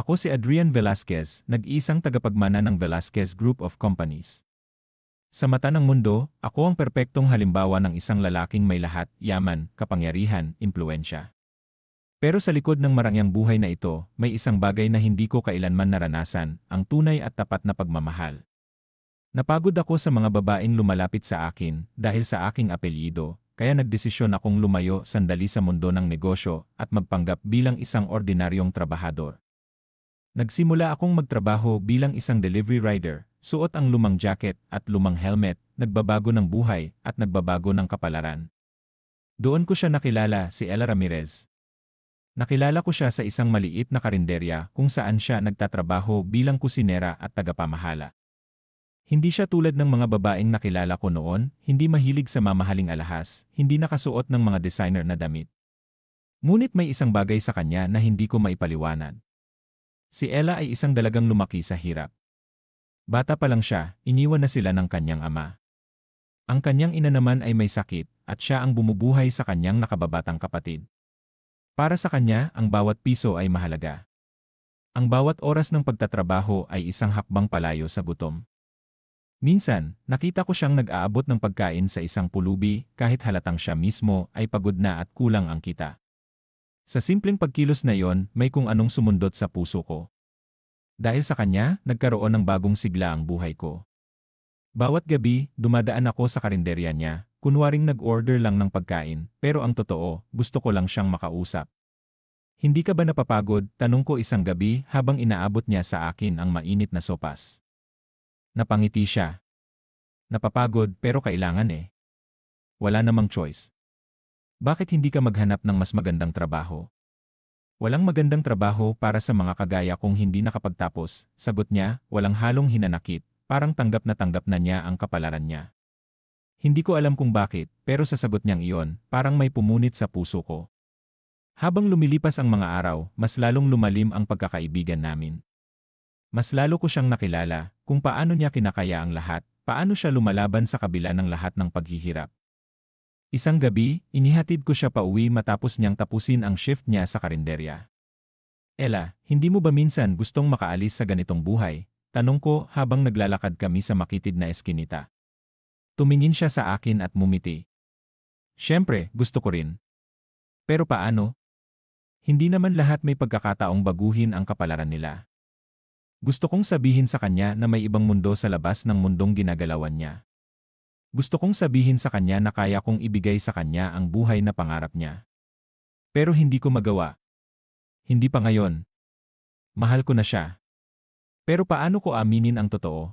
Ako si Adrian Velasquez, nag-iisang tagapagmana ng Velasquez Group of Companies. Sa mata ng mundo, ako ang perpektong halimbawa ng isang lalaking may lahat, yaman, kapangyarihan, impluensya. Pero sa likod ng marangyang buhay na ito, may isang bagay na hindi ko kailanman naranasan, ang tunay at tapat na pagmamahal. Napagod ako sa mga babaeng lumalapit sa akin dahil sa aking apelyido, kaya nagdesisyon akong lumayo sandali sa mundo ng negosyo at magpanggap bilang isang ordinaryong trabahador. Nagsimula akong magtrabaho bilang isang delivery rider, suot ang lumang jacket at lumang helmet, nagbabago ng buhay at nagbabago ng kapalaran. Doon ko siya nakilala si Ella Ramirez. Nakilala ko siya sa isang maliit na karinderya kung saan siya nagtatrabaho bilang kusinera at tagapamahala. Hindi siya tulad ng mga babaeng nakilala ko noon, hindi mahilig sa mamahaling alahas, hindi nakasuot ng mga designer na damit. Ngunit may isang bagay sa kanya na hindi ko maipaliwanag. Si Ella ay isang dalagang lumaki sa hirap. Bata pa lang siya, iniwan na sila ng kanyang ama. Ang kanyang ina naman ay may sakit, at siya ang bumubuhay sa kanyang nakababatang kapatid. Para sa kanya, ang bawat piso ay mahalaga. Ang bawat oras ng pagtatrabaho ay isang hakbang palayo sa gutom. Minsan, nakita ko siyang nag-aabot ng pagkain sa isang pulubi kahit halatang siya mismo ay pagod na at kulang ang kita. Sa simpleng pagkilos na yon, may kung anong sumundot sa puso ko. Dahil sa kanya, nagkaroon ng bagong sigla ang buhay ko. Bawat gabi, dumadaan ako sa karinderya niya, kunwaring nag-order lang ng pagkain, pero ang totoo, gusto ko lang siyang makausap. Hindi ka ba napapagod, tanong ko isang gabi habang inaabot niya sa akin ang mainit na sopas. Napangiti siya. Napapagod pero kailangan eh. Wala namang choice. Bakit hindi ka maghanap ng mas magandang trabaho? Walang magandang trabaho para sa mga kagaya kung hindi nakapagtapos, sagot niya, walang halong hinanakit, parang tanggap na tanggap na niya ang kapalaran niya. Hindi ko alam kung bakit, pero sa sagot niyang iyon, parang may pumunit sa puso ko. Habang lumilipas ang mga araw, mas lalong lumalim ang pagkakaibigan namin. Mas lalo ko siyang nakilala, kung paano niya kinakaya ang lahat, paano siya lumalaban sa kabila ng lahat ng paghihirap. Isang gabi, inihatid ko siya pa uwi matapos niyang tapusin ang shift niya sa karinderya. Ella, hindi mo ba minsan gustong makaalis sa ganitong buhay? Tanong ko habang naglalakad kami sa makitid na eskinita. Tumingin siya sa akin at mumiti. Siyempre, gusto ko rin. Pero paano? Hindi naman lahat may pagkakataong baguhin ang kapalaran nila. Gusto kong sabihin sa kanya na may ibang mundo sa labas ng mundong ginagalawan niya. Gusto kong sabihin sa kanya na kaya kong ibigay sa kanya ang buhay na pangarap niya. Pero hindi ko magawa. Hindi pa ngayon. Mahal ko na siya. Pero paano ko aminin ang totoo?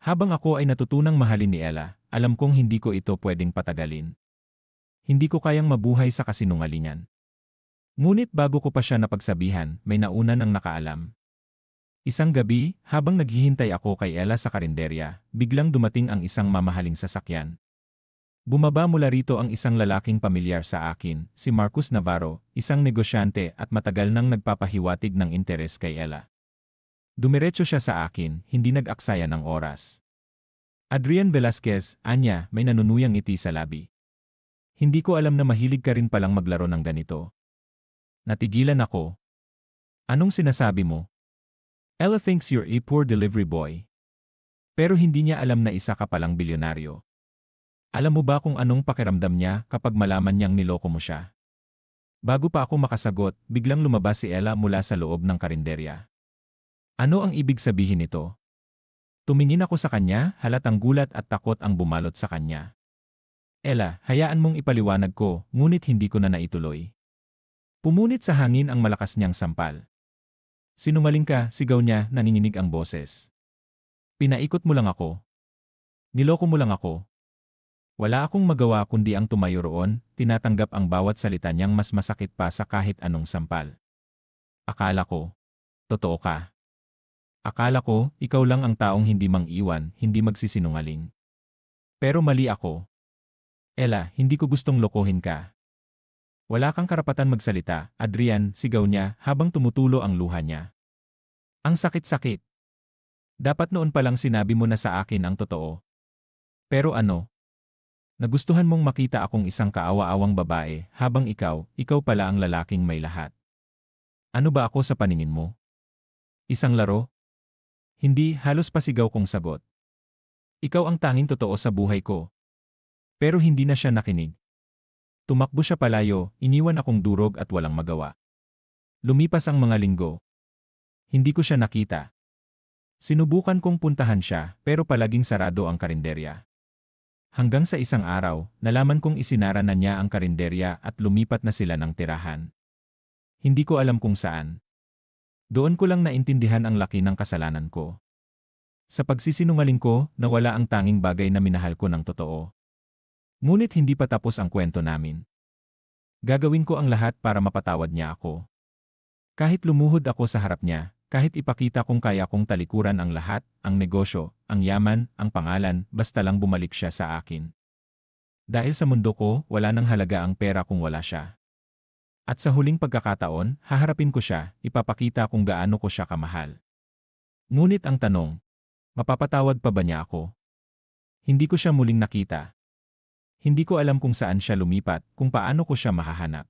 Habang ako ay natutunang mahalin ni Ella, alam kong hindi ko ito pwedeng patagalin. Hindi ko kayang mabuhay sa kasinungalingan. Ngunit bago ko pa siya napagsabihan, may naunan ang nakaalam. Isang gabi, habang naghihintay ako kay Ella sa karinderya, biglang dumating ang isang mamahaling sasakyan. Bumaba mula rito ang isang lalaking pamilyar sa akin, si Marcus Navarro, isang negosyante at matagal nang nagpapahiwatig ng interes kay Ella. Dumiretso siya sa akin, hindi nag-aksaya ng oras. Adrian Velasquez, anya, may nanunuyang ngiti sa labi. Hindi ko alam na mahilig ka rin palang maglaro ng ganito. Natigilan ako. Anong sinasabi mo? Ella thinks you're a poor delivery boy. Pero hindi niya alam na isa ka palang bilyonaryo. Alam mo ba kung anong pakiramdam niya kapag malaman niyang niloko mo siya? Bago pa ako makasagot, biglang lumabas si Ella mula sa loob ng karinderya. Ano ang ibig sabihin nito? Tumingin ako sa kanya, halatang gulat at takot ang bumalot sa kanya. Ella, hayaan mong ipaliwanag ko, ngunit hindi ko na naituloy. Pumunit sa hangin ang malakas niyang sampal. Sinungaling ka, sigaw niya, nanginginig ang boses. Pinaikot mo lang ako. Niloko mo lang ako. Wala akong magawa kundi ang tumayo roon, tinatanggap ang bawat salita niyang mas masakit pa sa kahit anong sampal. Akala ko, totoo ka. Akala ko, ikaw lang ang taong hindi mang-iwan, hindi magsisinungaling. Pero mali ako. Ella, hindi ko gustong lokohin ka. Wala kang karapatan magsalita, Adrian, sigaw niya habang tumutulo ang luha niya. Ang sakit-sakit. Dapat noon pa lang sinabi mo na sa akin ang totoo. Pero ano? Nagustuhan mong makita akong isang kaawa-awang babae habang ikaw, ikaw pala ang lalaking may lahat. Ano ba ako sa paningin mo? Isang laro? Hindi, halos pasigaw kong sagot. Ikaw ang tanging totoo sa buhay ko. Pero hindi na siya nakinig. Tumakbo siya palayo, iniwan akong durog at walang magawa. Lumipas ang mga linggo. Hindi ko siya nakita. Sinubukan kong puntahan siya pero palaging sarado ang karinderya. Hanggang sa isang araw, nalaman kong isinara na niya ang karinderya at lumipat na sila ng tirahan. Hindi ko alam kung saan. Doon ko lang naintindihan ang laki ng kasalanan ko. Sa pagsisinungaling ko, nawala ang tanging bagay na minahal ko ng totoo. Ngunit hindi pa tapos ang kwento namin. Gagawin ko ang lahat para mapatawad niya ako. Kahit lumuhod ako sa harap niya, kahit ipakita kong kaya kong talikuran ang lahat, ang negosyo, ang yaman, ang pangalan, basta lang bumalik siya sa akin. Dahil sa mundo ko, wala nang halaga ang pera kung wala siya. At sa huling pagkakataon, haharapin ko siya, ipapakita kung gaano ko siya kamahal. Ngunit ang tanong, mapapatawad pa ba niya ako? Hindi ko siya muling nakita. Hindi ko alam kung saan siya lumipat, kung paano ko siya mahahanap.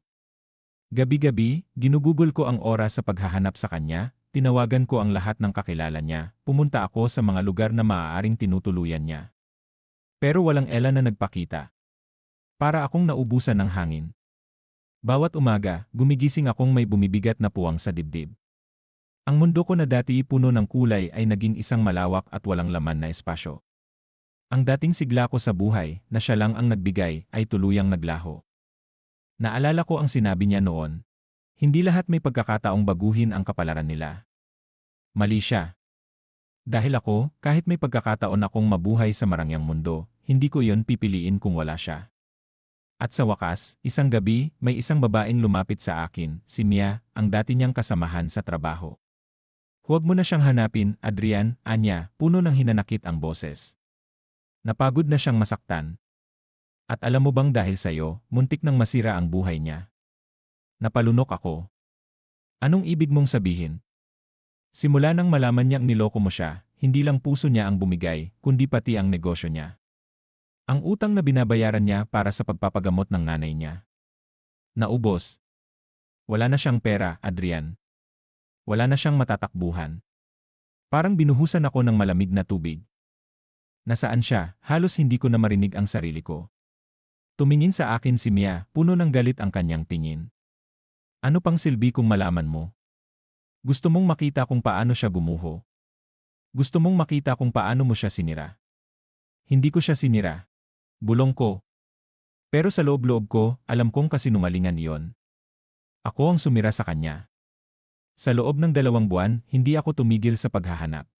Gabi-gabi, ginugugol ko ang oras sa paghahanap sa kanya, tinawagan ko ang lahat ng kakilala niya, pumunta ako sa mga lugar na maaaring tinutuluyan niya. Pero walang Ella na nagpakita. Para akong naubusan ng hangin. Bawat umaga, gumigising akong may bumibigat na puwang sa dibdib. Ang mundo ko na dati puno ng kulay ay naging isang malawak at walang laman na espasyo. Ang dating sigla ko sa buhay, na siya lang ang nagbigay, ay tuluyang naglaho. Naalala ko ang sinabi niya noon. Hindi lahat may pagkakataong baguhin ang kapalaran nila. Mali siya. Dahil ako, kahit may pagkakataon akong mabuhay sa marangyang mundo, hindi ko iyon pipiliin kung wala siya. At sa wakas, isang gabi, may isang babaeng lumapit sa akin, si Mia, ang dati niyang kasamahan sa trabaho. Huwag mo na siyang hanapin, Adrian, anya, puno ng hinanakit ang boses. Napagod na siyang masaktan. At alam mo bang dahil sa'yo, muntik nang masira ang buhay niya. Napalunok ako. Anong ibig mong sabihin? Simula nang malaman niyang niloko mo siya, hindi lang puso niya ang bumigay, kundi pati ang negosyo niya. Ang utang na binabayaran niya para sa pagpapagamot ng nanay niya. Naubos. Wala na siyang pera, Adrian. Wala na siyang matatakbuhan. Parang binuhusan ako ng malamig na tubig. Nasaan siya, halos hindi ko na marinig ang sarili ko. Tumingin sa akin si Mia, puno ng galit ang kanyang tingin. Ano pang silbi kung malaman mo? Gusto mong makita kung paano siya gumuho. Gusto mong makita kung paano mo siya sinira. Hindi ko siya sinira. Bulong ko. Pero sa loob-loob ko, alam kong kasinungalingan iyon. Ako ang sumira sa kanya. Sa loob ng dalawang buwan, hindi ako tumigil sa paghahanap.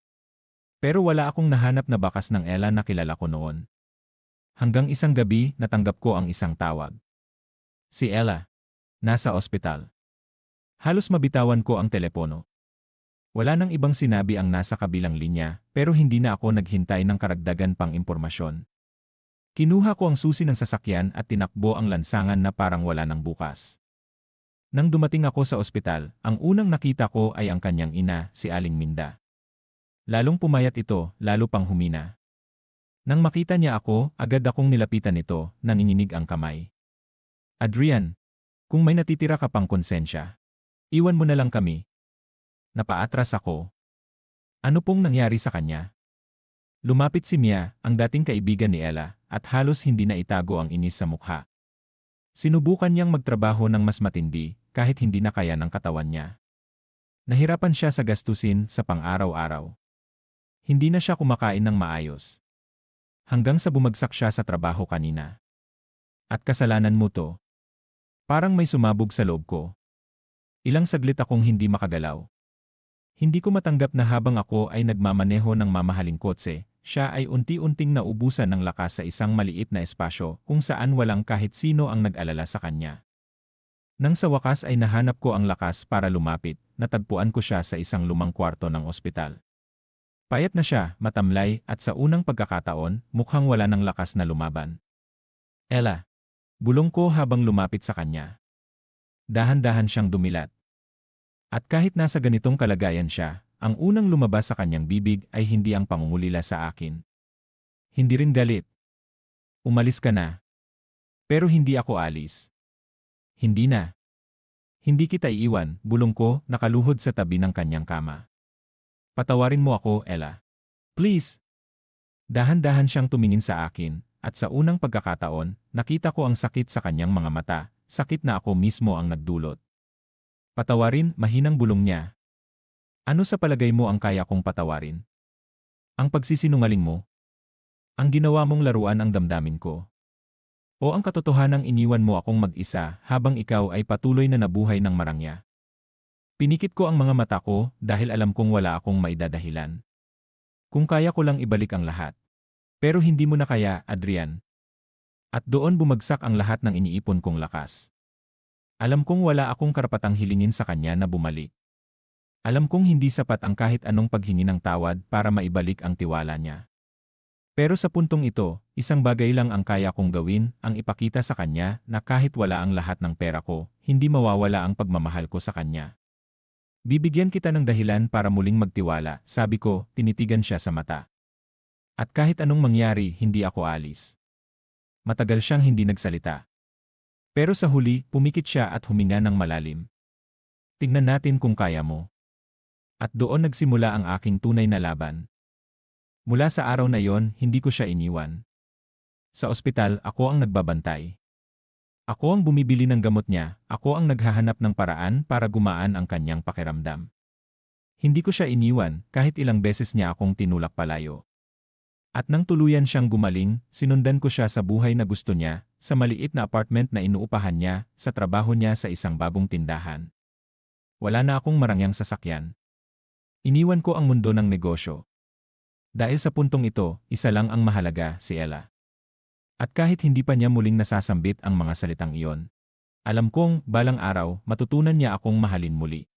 Pero wala akong nahanap na bakas ng Ella na kilala ko noon. Hanggang isang gabi, natanggap ko ang isang tawag. Si Ella. Nasa ospital. Halos mabitawan ko ang telepono. Wala nang ibang sinabi ang nasa kabilang linya, pero hindi na ako naghintay ng karagdagan pang impormasyon. Kinuha ko ang susi ng sasakyan at tinakbo ang lansangan na parang wala nang bukas. Nang dumating ako sa ospital, ang unang nakita ko ay ang kanyang ina, si Aling Minda. Lalong pumayat ito, lalo pang humina. Nang makita niya ako, agad akong nilapitan ito, nanginginig ang kamay. Adrian, kung may natitira ka pang konsensya, iwan mo na lang kami. Napaatras ako. Ano pong nangyari sa kanya? Lumapit si Mia, ang dating kaibigan ni Ella, at halos hindi na itago ang inis sa mukha. Sinubukan niyang magtrabaho ng mas matindi, kahit hindi na kaya ng katawan niya. Nahirapan siya sa gastusin sa pang-araw-araw. Hindi na siya kumakain ng maayos. Hanggang sa bumagsak siya sa trabaho kanina. At kasalanan mo to. Parang may sumabog sa loob ko. Ilang saglit akong hindi makagalaw. Hindi ko matanggap na habang ako ay nagmamaneho ng mamahaling kotse, siya ay unti-unting naubusan ng lakas sa isang maliit na espasyo kung saan walang kahit sino ang nag-alala sa kanya. Nang sa wakas ay nahanap ko ang lakas para lumapit, natagpuan ko siya sa isang lumang kwarto ng ospital. Payat na siya, matamlay, at sa unang pagkakataon, mukhang wala ng lakas na lumaban. Ella. Bulong ko habang lumapit sa kanya. Dahan-dahan siyang dumilat. At kahit nasa ganitong kalagayan siya, ang unang lumabas sa kanyang bibig ay hindi ang pangungulila sa akin. Hindi rin galit. Umalis ka na. Pero hindi ako alis. Hindi na. Hindi kita iiwan, bulong ko, nakaluhod sa tabi ng kanyang kama. Patawarin mo ako, Ella. Please. Dahan-dahan siyang tumingin sa akin, at sa unang pagkakataon, nakita ko ang sakit sa kanyang mga mata, sakit na ako mismo ang nagdulot. Patawarin, mahinang bulong niya. Ano sa palagay mo ang kaya kong patawarin? Ang pagsisinungaling mo? Ang ginawa mong laruan ang damdamin ko? O ang katotohanang iniwan mo akong mag-isa habang ikaw ay patuloy na nabuhay ng marangya? Pinikit ko ang mga mata ko dahil alam kong wala akong maidadahilan. Kung kaya ko lang ibalik ang lahat. Pero hindi mo na kaya, Adrian. At doon bumagsak ang lahat ng iniipon kong lakas. Alam kong wala akong karapatang hilingin sa kanya na bumalik. Alam kong hindi sapat ang kahit anong paghingi ng tawad para maibalik ang tiwala niya. Pero sa puntong ito, isang bagay lang ang kaya kong gawin, ang ipakita sa kanya na kahit wala ang lahat ng pera ko, hindi mawawala ang pagmamahal ko sa kanya. Bibigyan kita ng dahilan para muling magtiwala, sabi ko, tinitigan siya sa mata. At kahit anong mangyari, hindi ako alis. Matagal siyang hindi nagsalita. Pero sa huli, pumikit siya at huminga ng malalim. Tingnan natin kung kaya mo. At doon nagsimula ang aking tunay na laban. Mula sa araw na yon, hindi ko siya iniwan. Sa ospital, ako ang nagbabantay. Ako ang bumibili ng gamot niya, ako ang naghahanap ng paraan para gumaan ang kanyang pakiramdam. Hindi ko siya iniwan kahit ilang beses niya akong tinulak palayo. At nang tuluyan siyang gumaling, sinundan ko siya sa buhay na gusto niya, sa maliit na apartment na inuupahan niya, sa trabaho niya sa isang bagong tindahan. Wala na akong marangyang sasakyan. Iniwan ko ang mundo ng negosyo. Dahil sa puntong ito, isa lang ang mahalaga, si Ella. At kahit hindi pa niya muling nasasambit ang mga salitang iyon, alam kong, balang araw, matutunan niya akong mahalin muli.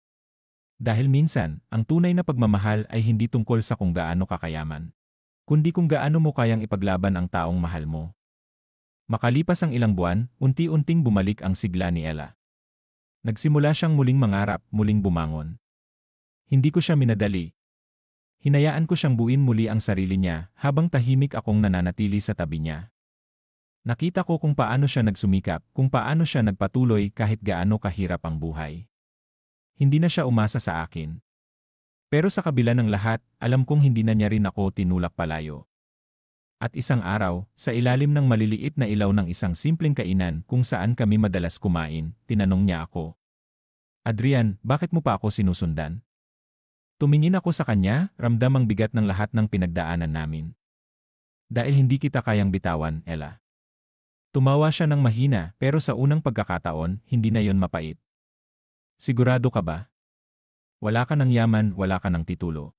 Dahil minsan, ang tunay na pagmamahal ay hindi tungkol sa kung gaano kakayaman, kundi kung gaano mo kayang ipaglaban ang taong mahal mo. Makalipas ang ilang buwan, unti-unting bumalik ang sigla ni Ella. Nagsimula siyang muling mangarap, muling bumangon. Hindi ko siya minadali. Hinayaan ko siyang buuin muli ang sarili niya habang tahimik akong nananatili sa tabi niya. Nakita ko kung paano siya nagsumikap, kung paano siya nagpatuloy kahit gaano kahirap ang buhay. Hindi na siya umasa sa akin. Pero sa kabila ng lahat, alam kong hindi na niya rin ako tinulak palayo. At isang araw, sa ilalim ng maliliit na ilaw ng isang simpleng kainan kung saan kami madalas kumain, tinanong niya ako. Adrian, bakit mo pa ako sinusundan? Tumingin ako sa kanya, ramdam ang bigat ng lahat ng pinagdaanan namin. Dahil hindi kita kayang bitawan, Ella. Tumawa siya ng mahina pero sa unang pagkakataon, hindi na yon mapait. Sigurado ka ba? Wala ka ng yaman, wala ka ng titulo.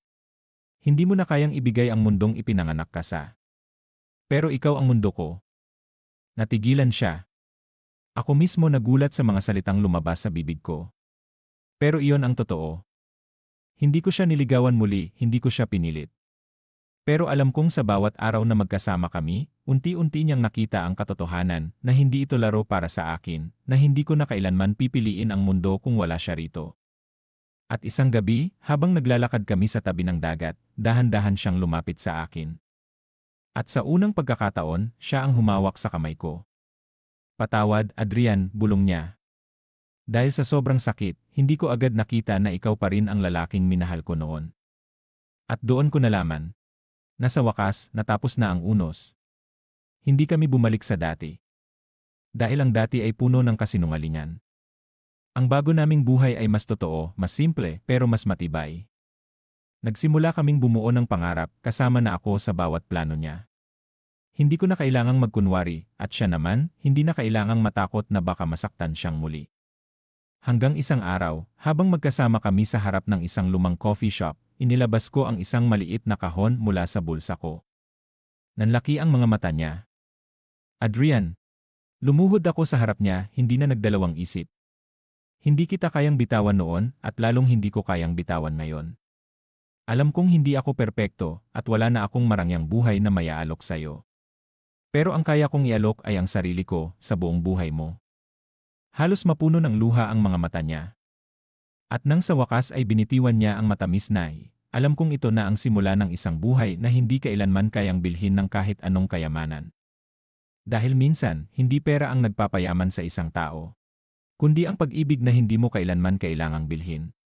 Hindi mo na kayang ibigay ang mundong ipinanganak ka sa. Pero ikaw ang mundo ko. Natigilan siya. Ako mismo nagulat sa mga salitang lumabas sa bibig ko. Pero iyon ang totoo. Hindi ko siya niligawan muli, hindi ko siya pinilit. Pero alam kong sa bawat araw na magkasama kami, unti-unti niyang nakita ang katotohanan na hindi ito laro para sa akin, na hindi ko na kailanman pipiliin ang mundo kung wala siya rito. At isang gabi, habang naglalakad kami sa tabi ng dagat, dahan-dahan siyang lumapit sa akin. At sa unang pagkakataon, siya ang humawak sa kamay ko. Patawad, Adrian, bulong niya. Dahil sa sobrang sakit, hindi ko agad nakita na ikaw pa rin ang lalaking minahal ko noon. At doon ko nalaman, Nasa wakas, natapos na ang unos. Hindi kami bumalik sa dati. Dahil ang dati ay puno ng kasinungalingan. Ang bago naming buhay ay mas totoo, mas simple, pero mas matibay. Nagsimula kaming bumuo ng pangarap, kasama na ako sa bawat plano niya. Hindi ko na kailangang magkunwari, at siya naman, hindi na kailangang matakot na baka masaktan siyang muli. Hanggang isang araw, habang magkasama kami sa harap ng isang lumang coffee shop, inilabas ko ang isang maliit na kahon mula sa bulsa ko. Nanlaki ang mga mata niya. Adrian. Lumuhod ako sa harap niya, hindi na nagdalawang isip. Hindi kita kayang bitawan noon at lalong hindi ko kayang bitawan ngayon. Alam kong hindi ako perpekto at wala na akong marangyang buhay na mayaalok sa'yo. Pero ang kaya kong ialok ay ang sarili ko sa buong buhay mo. Halos mapuno ng luha ang mga mata niya. At nang sa wakas ay binitiwan niya ang matamis na alam kong ito na ang simula ng isang buhay na hindi kailanman kayang bilhin ng kahit anong kayamanan. Dahil minsan, hindi pera ang nagpapayaman sa isang tao. Kundi ang pag-ibig na hindi mo kailanman kailangang bilhin.